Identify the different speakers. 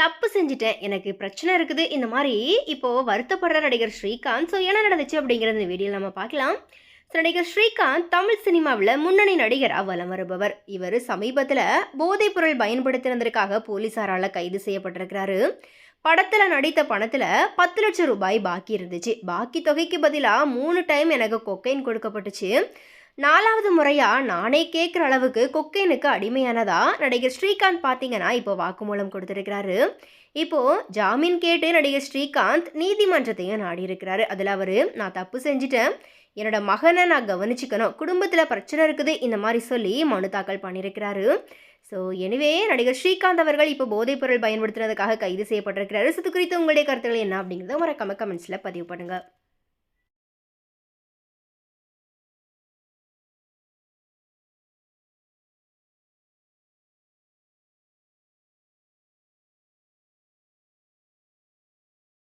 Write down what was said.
Speaker 1: தப்பு செஞ்சுட்டேன் எனக்கு பிரச்சனை இருக்குது இந்த மாதிரி இப்போது வருத்தப்படுற நடிகர் ஸ்ரீகாந்த். ஸோ என்ன நடந்துச்சு அப்படிங்கிறது இந்த வீடியோவில் நம்ம பார்க்கலாம். ஸோ நடிகர் ஸ்ரீகாந்த் தமிழ் சினிமாவில் முன்னணி நடிகர் அவலம் வருபவர். இவர் சமீபத்தில் போதைப்பொருள் பயன்படுத்தினதற்காக போலீஸாரால் கைது செய்யப்பட்டிருக்கிறாரு. படத்தில் நடித்த பணத்தில் பத்து லட்சம் ரூபாய் பாக்கி இருந்துச்சு. பாக்கி தொகைக்கு பதிலாக மூணு டைம் எனக்கு கொக்கைன் கொடுக்கப்பட்டுச்சு. நாலாவது முறையாக நானே கேட்குற அளவுக்கு கொக்கைனுக்கு அடிமையானதா? நடிகர் ஸ்ரீகாந்த் பார்த்தீங்கன்னா இப்போ வாக்குமூலம் கொடுத்துருக்கிறாரு. இப்போது ஜாமீன் கேட்டு நடிகர் ஸ்ரீகாந்த் நீதிமன்றத்தையும் நாடி இருக்கிறாரு அதில் அவர் நான் தப்பு செஞ்சுட்டேன். என்னோட மகனை நான் கவனிச்சுக்கணும். குடும்பத்தில் பிரச்சனை இருக்குது. இந்த மாதிரி சொல்லி மனு தாக்கல் பண்ணியிருக்கிறாரு. ஸோ எனிவே நடிகர் ஸ்ரீகாந்த் அவர்கள் இப்போ போதைப்பொருள் பயன்படுத்துனதுக்காக கைது செய்யப்பட்டிருக்கிறாரு. ஸோ இது குறித்து உங்களுடைய கருத்துக்கள் என்ன அப்படிங்கிறத மறக்காம கமெண்ட்ஸில் பதிவு பண்ணுங்கள்